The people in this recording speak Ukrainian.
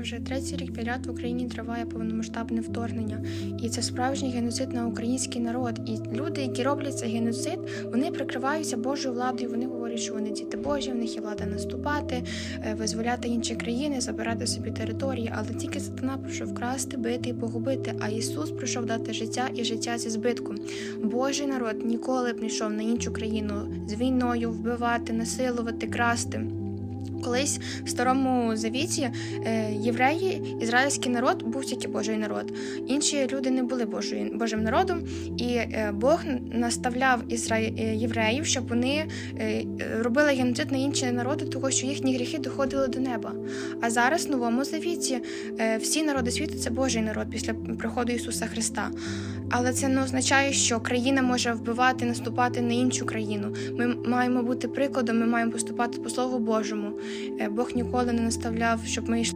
Вже третій рік підряд в Україні триває повномасштабне вторгнення, і це справжній геноцид на український народ. І люди, які роблять цей геноцид, вони прикриваються Божою владою. Вони говорять, що вони діти Божі, в них є влада наступати, е, визволяти інші країни, забирати собі території. Але тільки сатана прийшов красти, бити і погубити. А Ісус прийшов дати життя і життя зі збитком. Божий народ ніколи б не йшов на іншу країну з війною, вбивати, насилувати, красти. Колись в старому завіті е, євреї, ізраїльський народ був тільки Божий народ. Інші люди не були Божою, Божим народом, і е, Бог наставляв е, євреїв, щоб вони робили геноцид на інші народи, тому що їхні гріхи доходили до неба. А зараз в новому завіті всі народи світу це Божий народ після приходу Ісуса Христа. Але це не означає, що країна може вбивати, наступати на іншу країну. Ми маємо бути прикладом, ми маємо поступати по Слову Божому. Е, Бог ніколи не наставляв, щоб ми йшли.